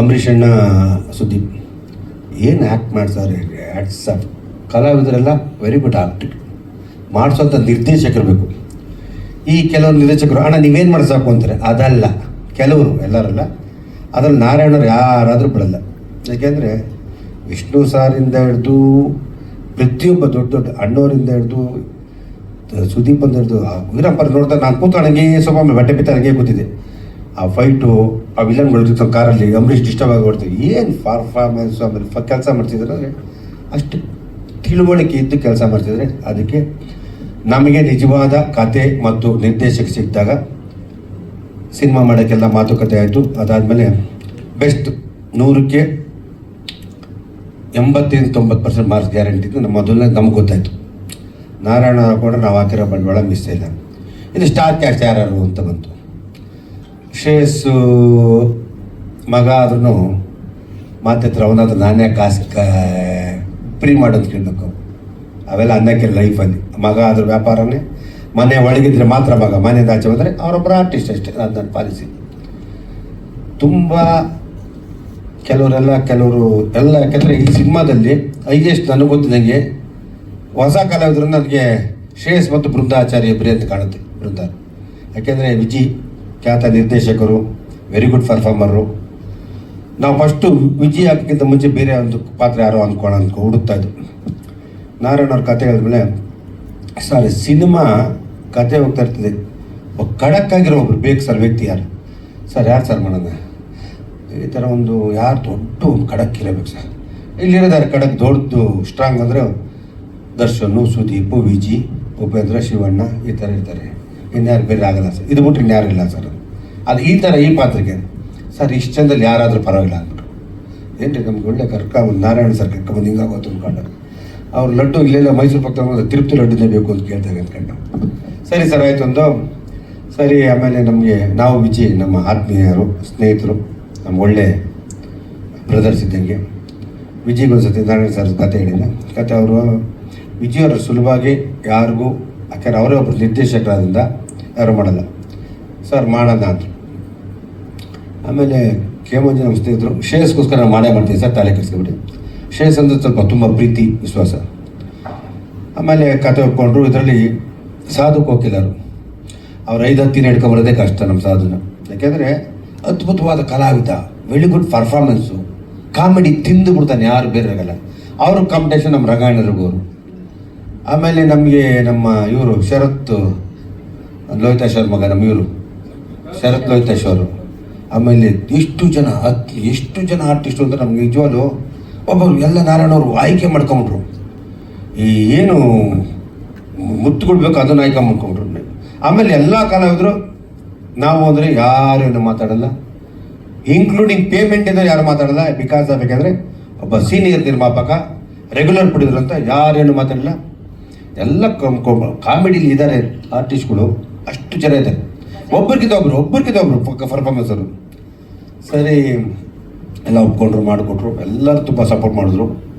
ಅಂಬರೀಷ್ ಅಣ್ಣ ಸುದೀಪ್, ಏನು ಆ್ಯಕ್ಟ್ ಮಾಡ್ತಾರೆ ಆ್ಯಕ್ಟ್ಸ್ ಕಲಾವಿದರೆಲ್ಲ ವೆರಿ ಗುಡ್ ಆರ್ಟಿಕ್ ಮಾಡಿಸೋಂಥ ನಿರ್ದೇಶಕರು ಬೇಕು ಈ ಕೆಲವರು ನಿರ್ದೇಶಕರು, ಅಣ್ಣ, ನೀವೇನು ಮಾಡಿಸಾಕು? ಅಂತಾರೆ. ಅದಲ್ಲ. ಕೆಲವರು, ಎಲ್ಲರಲ್ಲ. ಅದರಲ್ಲಿ ನಾರಾಯಣರು ಯಾರಾದರೂ ಬಿಡಲ್ಲ ಯಾಕೆಂದರೆ, ವಿಷ್ಣು ಸಾರಿಂದ ಹಿಡಿದು ಪ್ರತಿಯೊಬ್ಬ ದೊಡ್ಡ ದೊಡ್ಡ ಅಣ್ಣವರಿಂದ ಹಿಡಿದು ಸುದೀಪ್ ಅಂತ ಹಿಡಿದು ವೀರಪ್ಪರ್ ನೋಡ್ತಾ, ನಾನು ಕೂತು ಹಂಗೆ ಸ್ವಲ್ಪ ಬಟ್ಟೆ ಬಿತ್ತ, ಹಂಗೆ ಕೂತಿದ್ದೆ. ಆ ಫೈಟು ಆ ವಿಲನ್ಗಳು ಕಾರಲ್ಲಿ ಅಂಬರೀಷ್ ಡಿಸ್ಟರ್ಬ್ ಆಗಿ ಹೊಡ್ತೀವಿ ಏನು ಪರ್ಫಾರ್ಮೆನ್ಸ್ ಆಮೇಲೆ ಫ, ಕೆಲಸ ಮಾಡ್ತಿದ್ರೆ? ಅಷ್ಟು ತಿಳುವಳಿಕೆ ಇದ್ದು ಕೆಲಸ ಮಾಡ್ತಿದ್ರೆ. ಅದಕ್ಕೆ ನಮಗೆ ನಿಜವಾದ ಕತೆ ಮತ್ತು ನಿರ್ದೇಶಕ ಸಿಕ್ಕಿದಾಗ ಸಿನಿಮಾ ಮಾಡೋಕ್ಕೆಲ್ಲ ಮಾತುಕತೆ ಆಯಿತು. ಅದಾದಮೇಲೆ ಬೆಸ್ಟ್ ನೂರಕ್ಕೆ ಎಂಬತ್ತೈದು, ತೊಂಬತ್ತು ಪರ್ಸೆಂಟ್ ಮಾರ್ಕ್ಸ್ ಗ್ಯಾರಂಟಿ ನಮ್ಮ ಮೊದಲನೇ ನಮ್ಗೆ ಗೊತ್ತಾಯಿತು. ನಾರಾಯಣ ಕೂಡ ನಾವು ಹಾಕಿರೋ ಬಂಡವಾಳ ಮಿಸ್ ಇಲ್ಲ. ಇದು ಸ್ಟಾರ್ ಕ್ಯಾಸ್ಟ್ ಯಾರು ಅಂತ ಬಂತು. ಶ್ರೇಯಸ್ಸು ಮಗ ಆದ್ರೂ ಮಾತಿತ್ರ ಅವನಾದ್ರು ನಾನೇ ಕಾಸು ಕ ಫ್ರೀ ಮಾಡೋದು ಕೇಳಬೇಕು ಅವೆಲ್ಲ ಅನ್ನಕ್ಕೆ ಲೈಫಲ್ಲಿ ಮಗ ಆದ್ರೂ ವ್ಯಾಪಾರನೇ. ಮನೆ ಒಳಗಿದ್ರೆ ಮಾತ್ರ ಮಗ. ಮನೆಯಿಂದ ಆಚೆ ಬಂದರೆ ಅವರೊಬ್ಬರ ಆರ್ಟಿಸ್ಟ್ ಅಷ್ಟೇ. ಅದು ನನ್ನ ಪಾಲಿಸಿ. ತುಂಬ ಕೆಲವರೆಲ್ಲ, ಕೆಲವರು ಎಲ್ಲ ಯಾಕೆಂದರೆ ಈ ಸಿನಿಮಾದಲ್ಲಿ ಹೈಯೆಸ್ಟ್ ನನಗೆ ಗೊತ್ತಿದಂಗೆ ಹೊಸ ಕಲಾವಿದ್ರು ನನಗೆ ಶ್ರೇಯಸ್ ಮತ್ತು ಬೃಂದಾಚಾರ್ಯ ಇಬ್ಬರೇ ಅಂತ ಕಾಣುತ್ತೆ ಬೃಂದ ಯಾಕೆಂದರೆ ವಿಜಿ ಖ್ಯಾತ ನಿರ್ದೇಶಕರು ವೆರಿ ಗುಡ್ ಪರ್ಫಾರ್ಮರು ನಾವು ಫಸ್ಟು ವಿಜಿ ಹಾಕೋಕ್ಕಿಂತ ಮುಂಚೆ ಬೇರೆ ಒಂದು ಪಾತ್ರ ಯಾರೋ ಅಂದ್ಕೊಳ್ಳೋ ಅಂದ್ಕೊ ಹುಡುಕ್ತಾ ಇದ್ದು. ನಾರಾಯಣ ಅವ್ರ ಕತೆ ಹೇಳಿದ್ಮೇಲೆ ಸರ್, ಸಿನಿಮಾ ಕತೆ ಹೋಗ್ತಾ ಇರ್ತದೆ. ಆಗಿರೋ ಒಬ್ರು ಬೇಕು ಸರ್ ವ್ಯಕ್ತಿ ಯಾರು? ಸರ್ ಯಾರು ಸರ್ ಮಾಡೋಣ ಈ ಥರ ಒಂದು ಯಾರು ದೊಡ್ಡ ಒಂದು ಖಡಕ್ ಇರಬೇಕು ಸರ್. ಇಲ್ಲಿರೋದಾರೆ ಖಡಕ್ ದೊಡ್ಡದು ಸ್ಟ್ರಾಂಗ್ ಅಂದರೆ ದರ್ಶನು, ಸುದೀಪು, ವಿಜಿ, ಉಪೇಂದ್ರ, ಶಿವಣ್ಣ, ಈ ಥರ ಇರ್ತಾರೆ. ಇನ್ಯಾರು ಬೇರೆ ಆಗಲ್ಲ ಸರ್. ಇದು ಬಿಟ್ರೆ ಇನ್ಯಾರು ಇಲ್ಲ ಸರ್ ಅದು. ಈ ಥರ ಈ ಪಾತ್ರಕ್ಕೆ. ಸರ್, ಇಷ್ಟು ಚಂದಲ್ಲಿ ಯಾರಾದರೂ ಪರವಾಗಿಲ್ಲ ಅಂದ್ಬಿಟ್ಟು. ಏನು ರೀ ನಮ್ಗೆ ಒಳ್ಳೆ ಕರ್ಕ, ಒಂದು ನಾರಾಯಣ ಸರ್ ಕರ್ಕೊಂಬಂದು ಹಿಂಗಾಗೋತು ಅಂದ್ಕೊಂಡು ಅವ್ರು ಲಡ್ಡು ಇಲ್ಲೆಲ್ಲ ಮೈಸೂರು ಪಕ್ಕ ತಿರುಪತಿ ಲಡ್ಡುನೇ ಬೇಕು ಅಂತ ಕೇಳ್ತಾರೆ ಅಂದ್ಕೊಂಡು ಸರಿ ಸರ್, ಆಯ್ತು ಒಂದು. ಸರಿ, ಆಮೇಲೆ ನಮಗೆ ನಾವು ವಿಜಯ್, ನಮ್ಮ ಆತ್ಮೀಯರು, ಸ್ನೇಹಿತರು, ನಮ್ಮ ಒಳ್ಳೆ ಬ್ರದರ್ಸ್ ಇದ್ದಂಗೆ ವಿಜಯ್ಗೆ ಒಂದು ಸತಿ ನಾರಾಯಣ ಸರ್ ಕತೆ ಹೇಳಿಲ್ಲ ಕತೆ ಅವರು, ವಿಜಯ್ ಅವರು ಸುಲಭವಾಗಿ ಯಾರಿಗೂ, ಯಾಕಂದ್ರೆ ಅವರೇ ಒಬ್ಬರು ನಿರ್ದೇಶಕರಾದ್ರಿಂದ ಯಾರು ಮಾಡಲ್ಲ. ಸರ್ ಮಾಡೋಣ ಅಂತ. ಆಮೇಲೆ ಕೇಮಂಜಿ ನಮ್ಮ ಸ್ನೇಹಿತರು, ಶ್ರೇಯಸ್ಗೋಸ್ಕರ ನಾನು ಮಾಡೇ ಮಾಡ್ತೀನಿ ಸರ್, ತಲೆ ಕೆಡಿಸ್ಕೊಬಿಟ್ಟು ಶ್ರೇಯಸ್ ಅಂದರೆ ಸ್ವಲ್ಪ ತುಂಬ ಪ್ರೀತಿ, ವಿಶ್ವಾಸ. ಆಮೇಲೆ ಕತೆ ಒಪ್ಕೊಂಡ್ರು, ಇದರಲ್ಲಿ ಸಾಧು ಕೋಕಿಲರು ಅವ್ರು ಐದು ಹತ್ತಿನ ಹಿಡ್ಕೊಂಬರೋದೇ ಕಷ್ಟ ನಮ್ಮ ಸಾಧುನ. ಯಾಕೆಂದರೆ ಅದ್ಭುತವಾದ ಕಲಾವಿದ ವೆರಿ ಗುಡ್ ಪರ್ಫಾರ್ಮೆನ್ಸು ಕಾಮಿಡಿ ತಿಂದು ಬಿಡ್ತಾನೆ ಯಾರು ಬೇರೆ ಆಗಲ್ಲ. ಅವರು ಕಾಂಪಿಟೇಷನ್ ನಮ್ಮ ರಂಗಾಯಣರಿಗೂ ಆಮೇಲೆ ನಮಗೆ ನಮ್ಮ ಇವರು ಶರತ್ ಲೋಹಿತಾಶ್ ಅವ್ರ ಮಗ ನಮ್ಮ ಇವರು ಶರತ್ ಲೋಹಿತಾಶ್ ಅವರು ಆಮೇಲೆ ಎಷ್ಟು ಜನ ಹತ್ತು ಎಷ್ಟು ಜನ ಆರ್ಟಿಸ್ಟು ಅಂತ ನಮ್ಗೆ ನಿಜವಾಗ್ಲು ಒಬ್ಬರು ಎಲ್ಲ ನಾರಾಯಣವರು ಆಯ್ಕೆ ಮಾಡ್ಕೊಂಬಿಟ್ರು ಈ ಏನು ಮುತ್ತು ಕೊಡ್ಬೇಕು ಅದನ್ನು ಆಯ್ಕೆ ಮಾಡ್ಕೊಂಬಿಟ್ರು ಆಮೇಲೆ ಎಲ್ಲ ಕಲಾವಿದರು ನಾವು ಅಂದರೆ ಯಾರೇನು ಮಾತಾಡಲ್ಲ. ಇನ್ಕ್ಲೂಡಿಂಗ್ ಪೇಮೆಂಟ್ ಇದ್ರೆ ಯಾರು ಮಾತಾಡಲ್ಲ. ಬಿಕಾಸ್ ಬೇಕಂದ್ರೆ ಒಬ್ಬ ಸೀನಿಯರ್ ನಿರ್ಮಾಪಕ ರೆಗ್ಯುಲರ್ ಬಿಡಿದ್ರು ಅಂತ ಯಾರೇನು ಮಾತಾಡಲ್ಲ. ಎಲ್ಲ ಕಾಮಿಡಿಲಿ ಇದ್ದಾರೆ ಆರ್ಟಿಸ್ಟ್ಗಳು ಅಷ್ಟು ಚೆನ್ನಾಗಿದೆ ಒಬ್ಬರಿಗಿಂತ ಒಬ್ರು ಒಬ್ಬರಿಗಿಂತ ಒಬ್ರು ಪರ್ಫಾರ್ಮೆನ್ಸ್ ಅವರು. ಸರಿ, ಎಲ್ಲ ಒಪ್ಕೊಂಡ್ರು, ಮಾಡಿಕೊಟ್ರು. ಎಲ್ಲರೂ ತುಂಬ ಸಪೋರ್ಟ್ ಮಾಡಿದ್ರು.